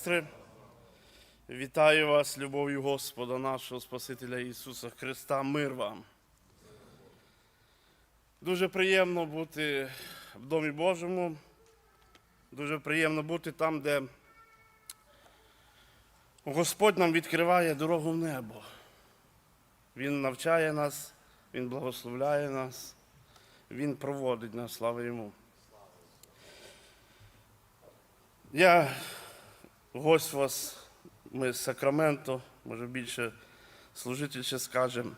сестри. Вітаю вас, любов'ю Господа нашого Спасителя Ісуса Христа. Мир вам. Дуже приємно бути в Домі Божому. Дуже приємно бути там, де Господь нам відкриває дорогу в небо. Він навчає нас, Він благословляє нас, Він проводить нас, слава йому. Я гость вас, ми з Сакраменто, може більше служитель ще скажемо.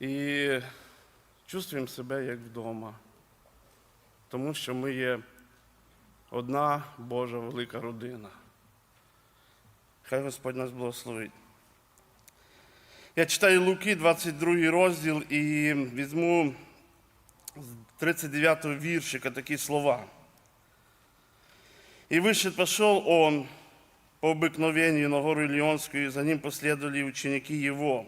І чувствуємо себе як вдома, тому що ми є одна Божа велика родина. Хай Господь нас благословить. Я читаю Луки, 22 розділ, і візьму з 39 віршика такі слова. И выше пошел он по обыкновению на гору Илионскую, и за ним последовали ученики его.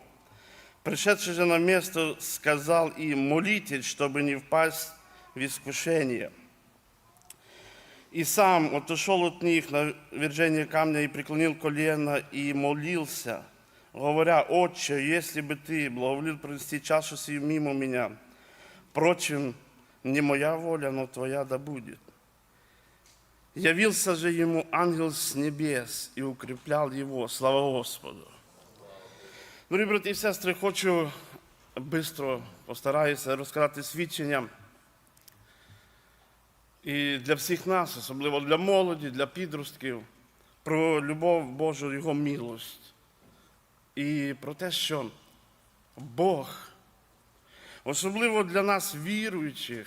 Пришедший же на место сказал им, молитесь, чтобы не впасть в искушение. И сам отошел от них на вержение камня и преклонил колено и молился, говоря, «Отче, если бы ты благоволил провести чашу сию мимо меня, впрочем, не моя воля, но твоя да будет». Явился же ему ангел с небес и укреплял его. Слава Господу. Дорогі брати і сестри, хочу швидко постараюся розказати свідчення. І для всіх нас, особливо для молоді, для підростків, про любов Божу, Його милость. І про те, що Бог, особливо для нас, віруючих,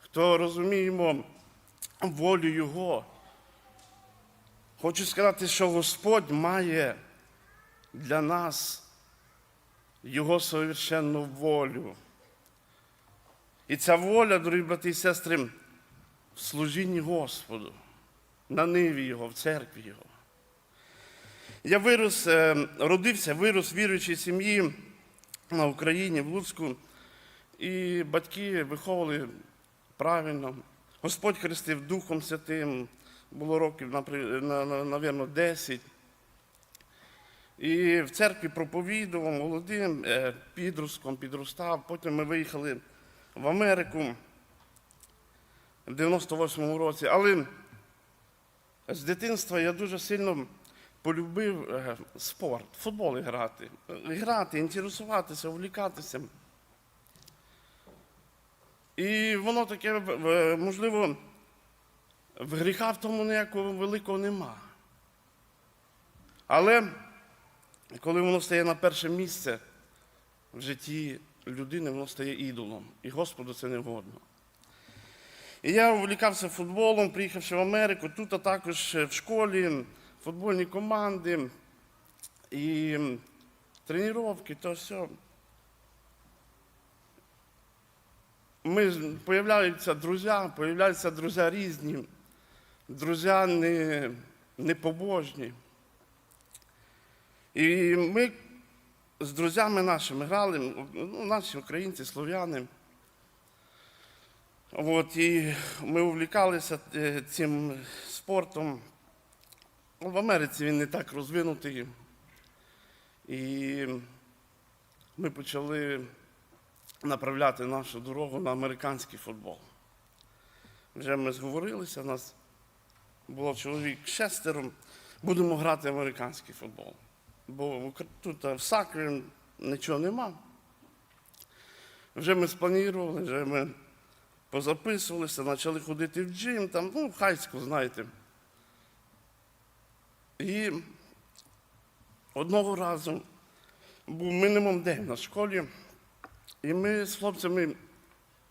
хто розуміємо волю Його. Хочу сказати, що Господь має для нас Його совершенну волю. І ця воля, дорогі брати і сестри, в служінні Господу, на ниві Його, в церкві Його. Я вирос, е, родився, вирос віруючій сім'ї на Україні, в Луцьку, і батьки виховували правильно. Господь хрестив Духом Святим, було років, напри- на- на- навірно, 10. І в церкві проповідував молодим, е, підростком, підростав. Потім ми виїхали в Америку в 98-му році. Але з дитинства я дуже сильно полюбив е, спорт, футбол грати. Грати, інтересуватися, увлікатися. І воно таке, можливо, в гріха в тому ніякого великого нема. Але коли воно стає на перше місце в житті людини, воно стає ідолом. І Господу це не годно. І я увлікався футболом, приїхавши в Америку, тут а також в школі, футбольні команди і тренування, то все. Ми, появляються друзі, появляються друзі різні, друзі не, непобожні. І ми з друзями нашими грали, ну, наші українці, слов'яни. От, і ми увлікалися е, цим спортом. Ну, В Америці він не так розвинутий. І ми почали направляти нашу дорогу на американський футбол. Вже ми зговорилися, нас було чоловік шестеро, будемо грати американський футбол. Бо тут в Сакрі нічого нема. Вже ми спланували, вже ми позаписувалися, почали ходити в джим, там, ну, в хайську, знаєте. І одного разу був мінімум день на школі. І ми з хлопцями,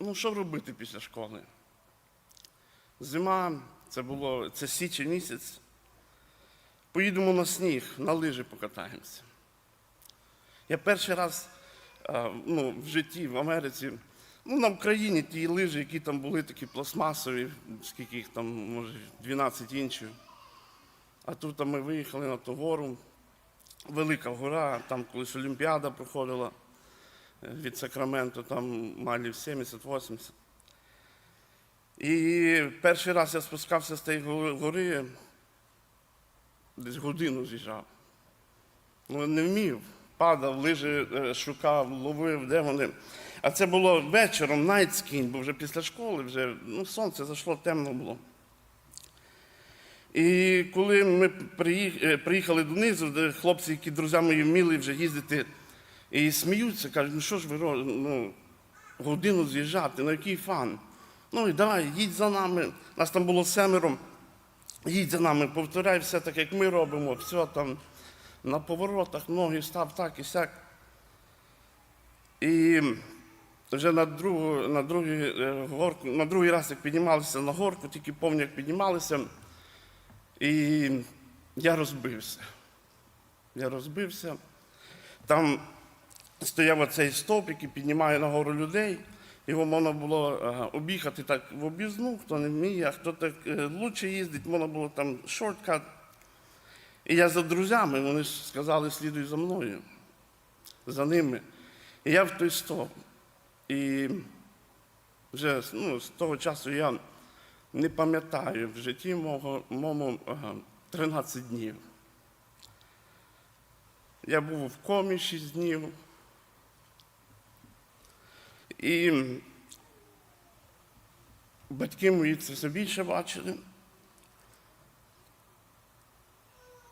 ну що робити після школи? Зима, це було, це січень місяць. Поїдемо на сніг, на лижі покатаємося. Я перший раз ну, в житті в Америці, ну на Україні ті лижі, які там були такі пластмасові, скільки їх там, може, 12 інших. А тут ми виїхали на ту гору, велика гора, там колись Олімпіада проходила від Сакраменту, там майлів 70-80. І перший раз я спускався з тієї гори, десь годину з'їжджав. Ну, не вмів. Падав, лижи е, шукав, ловив, де вони. А це було вечором, найтскінь, бо вже після школи, вже ну, сонце зайшло, темно було. І коли ми е, приїхали донизу, хлопці, які друзі мої вміли вже їздити, і сміються, кажуть, ну що ж ви ну, годину з'їжджати, ну який фан? Ну і давай, їдь за нами. Нас там було семеро. Їдь за нами, повторяй все так, як ми робимо, все там на поворотах, ноги став так і сяк. І вже на, другу, на, другий, е, горку, на другий раз, як піднімалися на горку, тільки повні, як піднімалися, і я розбився. Я розбився. Там стояв оцей стовп, який піднімає нагору людей. Його можна було е, об'їхати так в об'їзну, хто не вміє, а хто так е, лучше їздить, можна було там шорткат. І я за друзями, вони сказали, слідуй за мною, за ними. І я в той стовп. І вже ну, з того часу я не пам'ятаю в житті мого, моєму ага, 13 днів. Я був в комі 6 днів. І батьки мої це все більше бачили.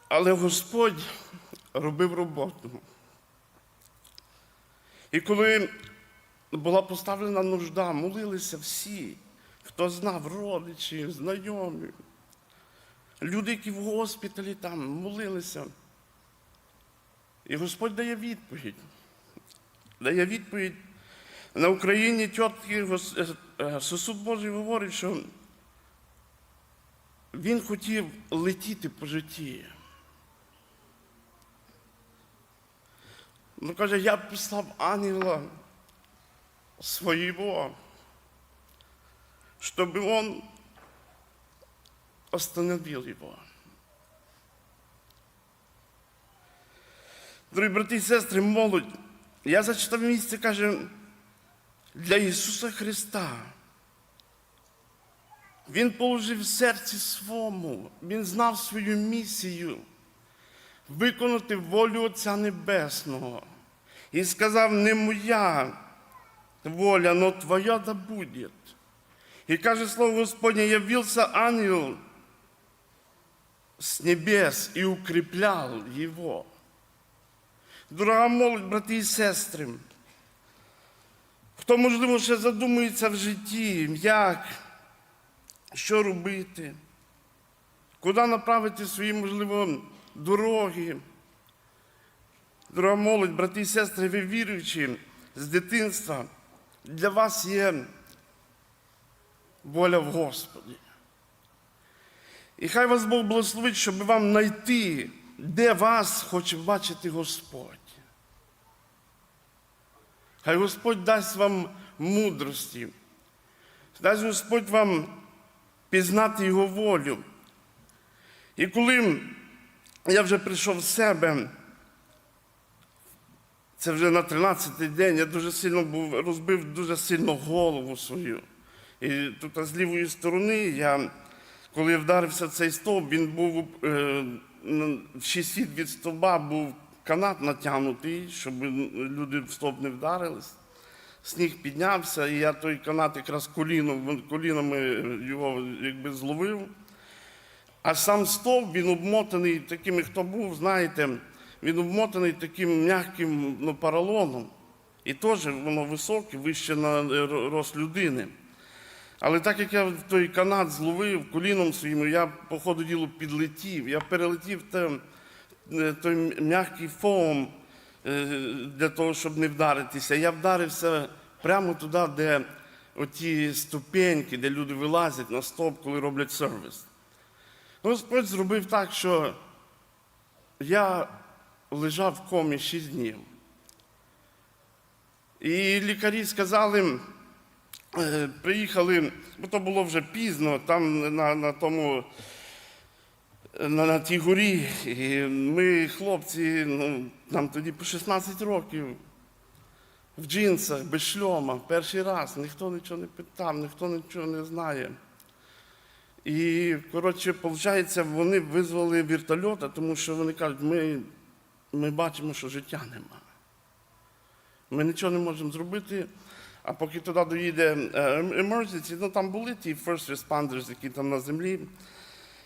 Але Господь робив роботу. І коли була поставлена нужда, молилися всі, хто знав родичів, знайомі, люди, які в госпіталі там молилися. І Господь дає відповідь. Дає відповідь. На Україні тітки е, е, Сосуд Божий говорить, що він хотів летіти по житті. Ну, каже, я послав ангела своего, чтобы он остановил его. Дорогі брати і сестри, молодь, я зачитав місце, каже, для Ісуса Христа. Він положив в серці своєму, Він знав свою місію виконати волю Отця Небесного. І сказав, не моя воля, но твоя да буде. І каже слово Господне, явился ангел с небес и укреплял его. Дорога молодь, брати і сестри, хто, можливо, ще задумується в житті, як, що робити, куди направити свої, можливо, дороги. Дорога молодь, брати і сестри, ви віруючі з дитинства, для вас є воля в Господі. І хай вас Бог благословить, щоб вам знайти, де вас хоче бачити Господь. Хай Господь дасть вам мудрості, дасть Господь вам пізнати Його волю. І коли я вже прийшов в себе, це вже на 13-й день, я дуже сильно був, розбив дуже сильно голову свою. І тут з лівої сторони, я, коли вдарився в цей стовп, він був е, 6 від стовба, був канат натягнутий, щоб люди в стовп не вдарились. Сніг піднявся, і я той канат якраз коліном, колінами його якби зловив. А сам стовп, він обмотаний таким, хто був, знаєте, він обмотаний таким м'яким ну, поролоном. І теж воно високе, вище на рост людини. Але так як я той канат зловив коліном своїм, я по ходу ділу підлетів, я перелетів те, той м'який фоум е, для того, щоб не вдаритися. Я вдарився прямо туди, де оті ступеньки, де люди вилазять на стоп, коли роблять сервіс. Господь зробив так, що я лежав в комі 6 днів. І лікарі сказали, е, приїхали, бо то було вже пізно, там на, на тому, на, на тій горі. І ми, хлопці, ну, нам тоді по 16 років, в джинсах, без шльома, перший раз, ніхто нічого не питав, ніхто нічого не знає. І, коротше, виходить, вони визвали вертольота, тому що вони кажуть, ми, ми бачимо, що життя нема. Ми нічого не можемо зробити. А поки туди доїде е, emergency, ну там були ті first responders, які там на землі.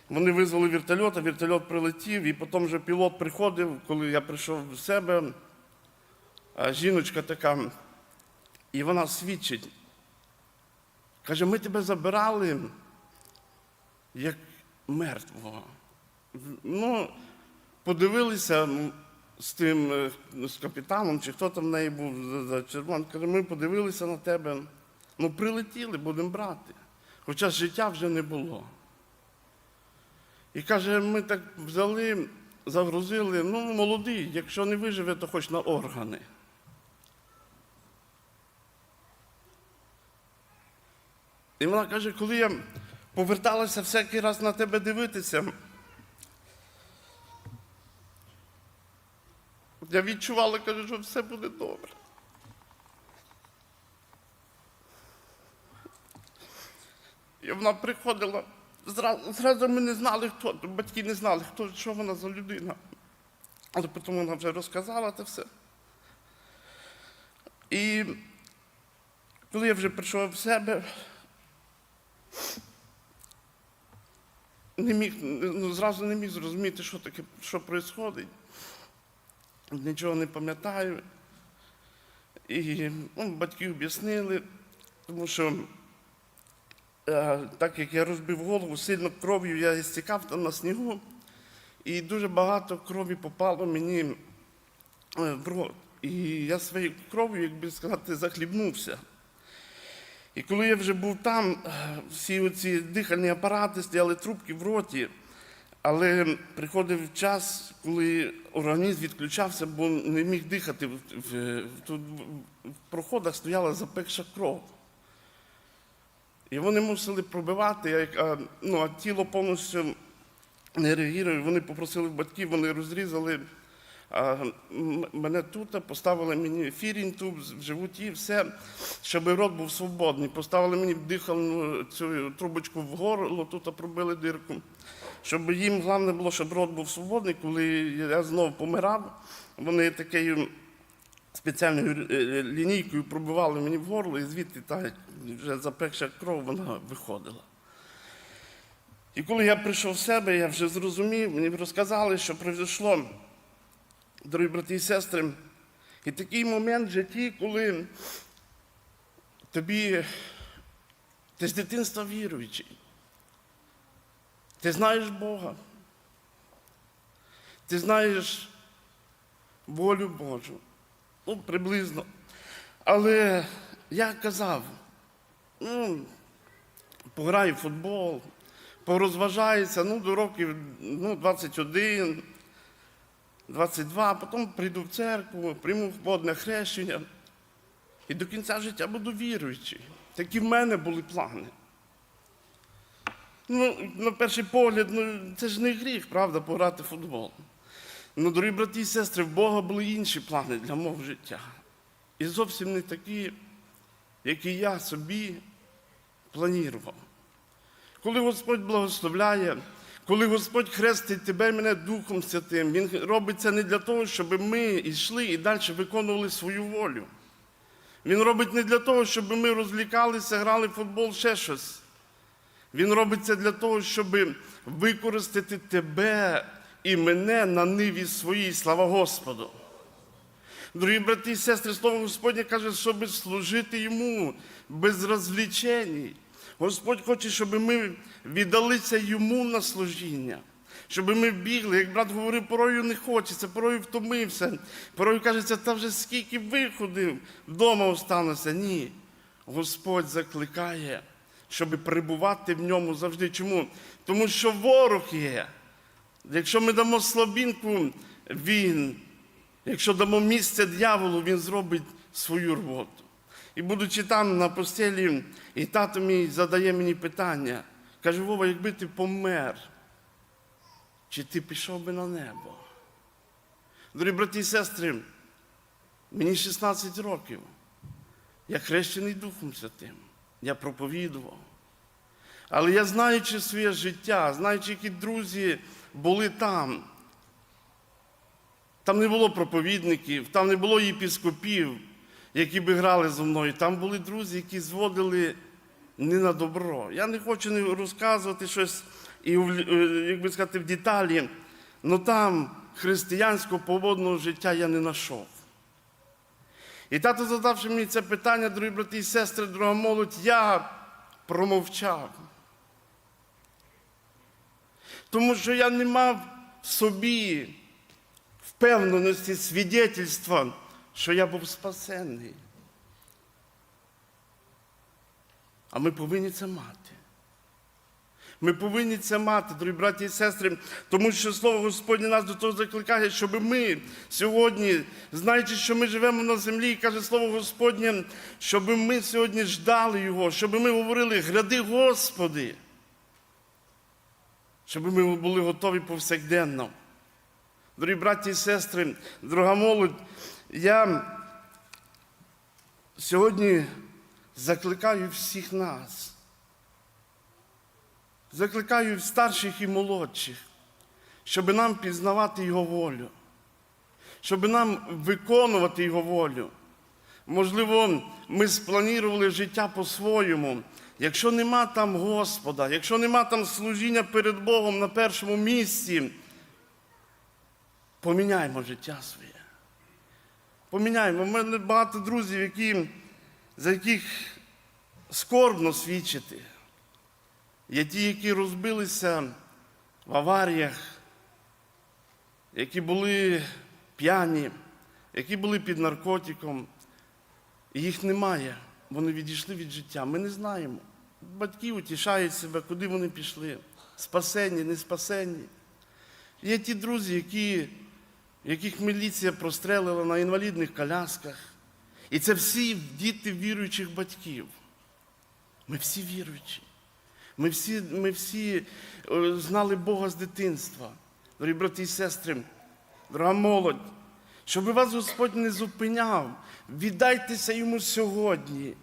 Вони визвали вертольот, а вертольот прилетів, і потім вже пілот приходив, коли я прийшов в себе. а Жіночка така, і вона свідчить. Каже, ми тебе забирали як мертвого. Ну, подивилися з тим е, з капітаном, чи хто там в неї був за- червон. Каже, ми подивилися на тебе. Ну, прилетіли, будемо брати. Хоча життя вже не було. І каже, ми так взяли, загрузили, ну, молодий, якщо не виживе, то хоч на органи. І вона каже, коли я поверталася всякий раз на тебе дивитися, я відчувала, каже, що все буде добре. І вона приходила, зразу, ми не знали, хто, батьки не знали, хто, що вона за людина. Але потім вона вже розказала це все. І коли я вже прийшов в себе, не міг, ну, зразу не міг зрозуміти, що таке, що відбувається. Нічого не пам'ятаю. І ну, батьки об'яснили, тому що так як я розбив голову, сильно кров'ю я істікав там на снігу, і дуже багато крові попало мені е, в рот. І я своєю кров'ю, як би сказати, захлібнувся. І коли я вже був там, е, всі оці дихальні апарати стояли трубки в роті, але приходив час, коли організм відключався, бо не міг дихати. Тут в проходах стояла запекша кров. І вони мусили пробивати, а ну, а тіло повністю не реагує. Вони попросили батьків, вони розрізали а, мене тут, поставили мені фірінь тут в животі, все, щоб рот був свободний. Поставили мені дихальну цю трубочку в горло, тут пробили дирку. Щоб їм головне було, щоб рот був свободний, коли я знову помирав, вони такою спеціальною е, лінійкою пробивали мені в горло, і звідти та вже запекша кров вона виходила. І коли я прийшов в себе, я вже зрозумів, мені розказали, що пройшло, дорогі брати і сестри, і такий момент в житті, коли тобі ти з дитинства віруючий, ти знаєш Бога, ти знаєш волю Божу, ну, приблизно. Але я казав, ну, пограю в футбол, порозважаюся, ну, до років ну, 21, 22, потім прийду в церкву, прийму водне хрещення. І до кінця життя буду віруючий. Такі в мене були плани. Ну, на перший погляд, ну, це ж не гріх, правда, пограти в футбол. Ну, дорогі брати і сестри, в Бога були інші плани для мого життя. І зовсім не такі, які я собі планував. Коли Господь благословляє, коли Господь хрестить тебе мене Духом Святим, Він робить це не для того, щоб ми йшли і далі виконували свою волю. Він робить не для того, щоб ми розлікалися, грали в футбол, ще щось. Він робить це для того, щоб використати тебе і мене на ниві своїй. Слава Господу. Дорогі брати і сестри, слово Господнє каже, щоб служити йому без розвлічень. Господь хоче, щоб ми віддалися йому на служіння. Щоб ми бігли, як брат говорив, порою не хочеться, порою втомився, порою кажеться, та вже скільки виходив, вдома остануся. Ні. Господь закликає, щоб перебувати в ньому завжди. Чому? Тому що ворог є. Якщо ми дамо слабінку, він, якщо дамо місце дьяволу, він зробить свою роботу. І будучи там на постелі, і тато мій задає мені питання, каже, Вова, якби ти помер, чи ти пішов би на небо? Дорогі брати і сестри, мені 16 років. Я хрещений Духом Святим. Я проповідував. Але я знаючи своє життя, знаючи, які друзі були там, там не було проповідників, там не було єпіскопів, які би грали зі мною. Там були друзі, які зводили не на добро. Я не хочу не розказувати щось і, е, як би сказати, в деталі, але там християнського поводного життя я не знайшов. І тато, задавши мені це питання, дорогі брати і сестри, дорога молодь, я промовчав. Тому що я не мав в собі впевненості, свідетельства, що я був спасений. А ми повинні це мати. Ми повинні це мати, дорогі браті і сестри, тому що Слово Господнє нас до того закликає, щоб ми сьогодні, знаючи, що ми живемо на землі, і каже Слово Господнє, щоб ми сьогодні ждали Його, щоб ми говорили, гряди Господи, щоб ми були готові повсякденно. Дорогі браті і сестри, дорога молодь, я сьогодні закликаю всіх нас. Закликаю старших і молодших, щоб нам пізнавати Його волю, щоб нам виконувати Його волю. Можливо, ми спланували життя по-своєму. Якщо нема там Господа, якщо нема там служіння перед Богом на першому місці, поміняймо життя своє. Поміняймо. У мене багато друзів, які, за яких скорбно свідчити. Є ті, які розбилися в аваріях, які були п'яні, які були під наркотиком. І їх немає. Вони відійшли від життя. Ми не знаємо. Батьки утішають себе, куди вони пішли. Спасені, не спасені. Є ті друзі, які, яких міліція прострелила на інвалідних колясках. І це всі діти віруючих батьків. Ми всі віруючі. Ми всі, ми всі е, знали Бога з дитинства. Дорогі брати і сестри, дорога молодь, щоб вас Господь не зупиняв, віддайтеся йому сьогодні.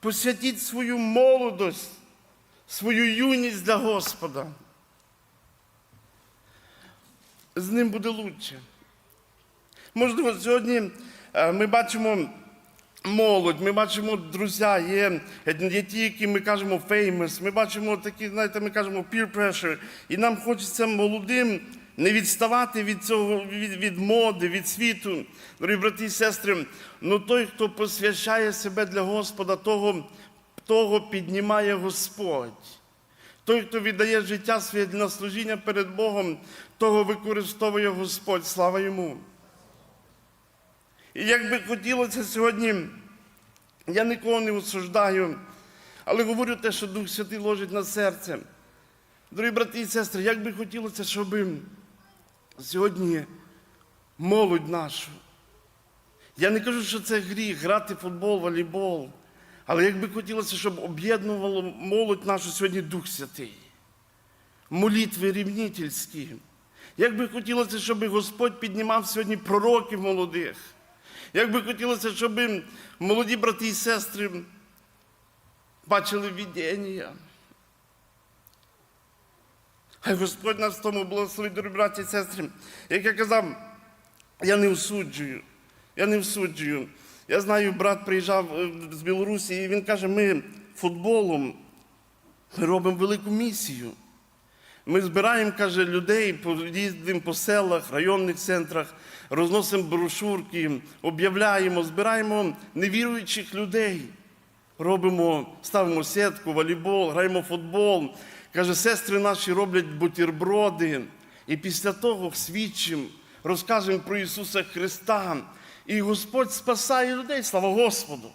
Посвятіть свою молодость, свою юність для Господа. З ним буде лучше. Можливо, сьогодні е, ми бачимо молодь, ми бачимо друзі, є, є ті, які ми кажемо famous, ми бачимо такі, знаєте, ми кажемо peer pressure, і нам хочеться молодим не відставати від цього, від, від моди, від світу. Дорогі брати і сестри, ну той, хто посвящає себе для Господа, того, того піднімає Господь. Той, хто віддає життя своє для служіння перед Богом, того використовує Господь. Слава йому. І як би хотілося сьогодні, я нікого не осуждаю, але говорю те, що Дух Святий ложить на серце. Дорогі брати і сестри, як би хотілося, щоб сьогодні молодь нашу. Я не кажу, що це гріх, грати футбол, волейбол. Але як би хотілося, щоб об'єднувало молодь нашу сьогодні Дух Святий, молитви рівнительські. Як би хотілося, щоб Господь піднімав сьогодні пророків молодих. Як би хотілося, щоб молоді брати і сестри бачили видіння. Хай Господь нас в тому благословить, дорогі браті і сестри. Як я казав, я не осуджую. Я не всуджую. Я знаю, брат приїжджав е, з Білорусі, і він каже, ми футболом ми робимо велику місію. Ми збираємо, каже, людей, їздимо по селах, районних центрах, розносимо брошурки, об'являємо, збираємо невіруючих людей. Робимо, ставимо сітку, волейбол, граємо футбол. Каже, сестри наші роблять бутерброди. І після того свідчимо, розказуємо про Ісуса Христа. І Господь спасає людей, слава Господу.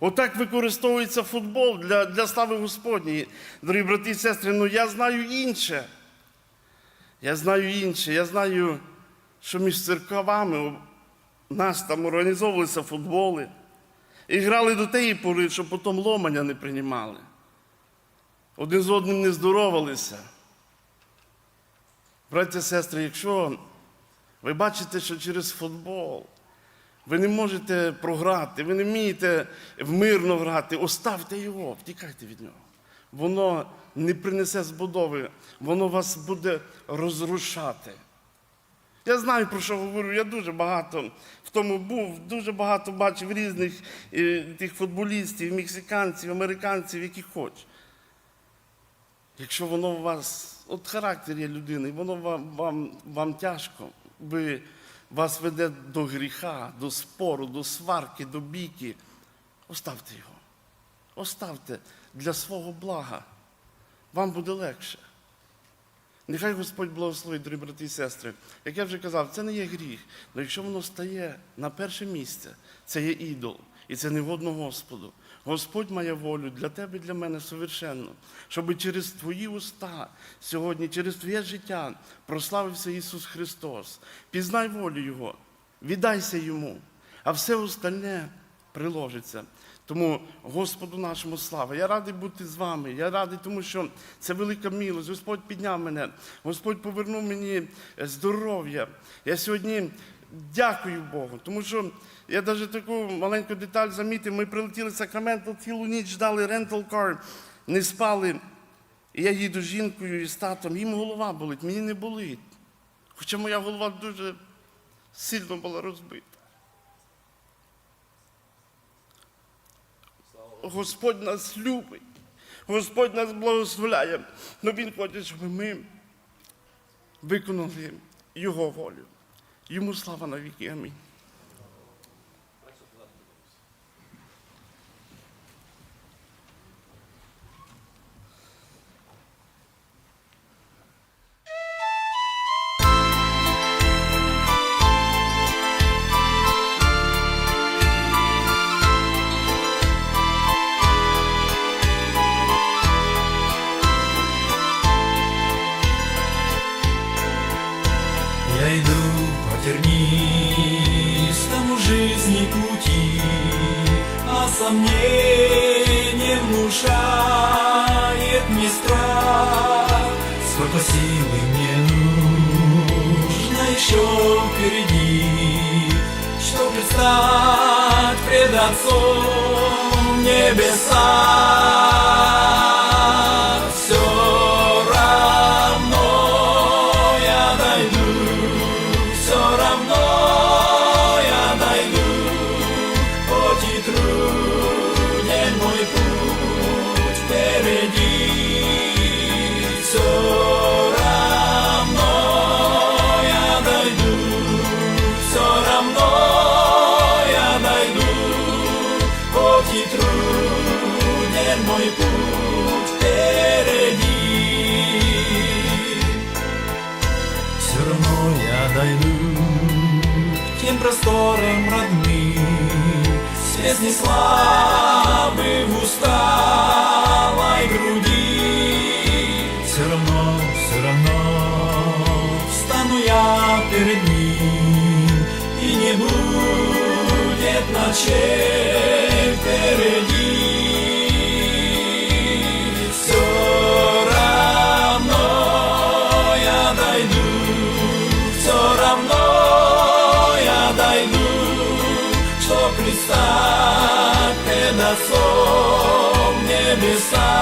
Отак використовується футбол для, для слави Господньої. Дорогі брати і сестри, ну я знаю інше. Я знаю інше. Я знаю, що між церквами у нас там організовувалися футболи. І грали до тієї пори, щоб потім ломання не приймали. Один з одним не здоровалися. Браття сестри, якщо ви бачите, що через футбол ви не можете програти, ви не вмієте мирно грати, оставте його, втікайте від нього. воно не принесе збудови, воно вас буде розрушати. Я знаю, про що говорю. Я дуже багато в тому був, дуже багато бачив різних е, тих футболістів, мексиканців, американців, які хоч. Якщо воно у вас, от характер є людини, воно вам, вам, вам тяжко, ви, вас веде до гріха, до спору, до сварки, до бійки, оставте його. Оставте для свого блага. Вам буде легше. Нехай Господь благословить, дорогі брати і сестри. Як я вже казав, це не є гріх. Але якщо воно стає на перше місце, це є ідол. І це не годно Господу. Господь має волю для тебе і для мене совершенно, щоб через твої уста сьогодні, через твоє життя прославився Ісус Христос. Пізнай волю Його, віддайся Йому, а все остальне приложиться. Тому Господу нашому слава. Я радий бути з вами. Я радий, тому що це велика милость. Господь підняв мене, Господь повернув мені здоров'я. Я сьогодні дякую Богу, тому що я навіть таку маленьку деталь замітив. Ми прилетіли в Сакраменто, цілу ніч ждали рентал кар, не спали. І я їду з жінкою і з татом, їм голова болить, мені не болить. Хоча моя голова дуже сильно була розбита. Господь нас любить, Господь нас благословляє, але Він хоче, щоб ми виконали Його волю. Йому слава А сомнение внушает мне страх. Сколько силы мне нужно еще впереди, Чтоб предстать пред Отцом небеса. Просторам родных, С песней славы в усталой груди. Все равно, все равно встану я перед ним, И не будет ночей впереди. Что предстать пред Отцом в небесах.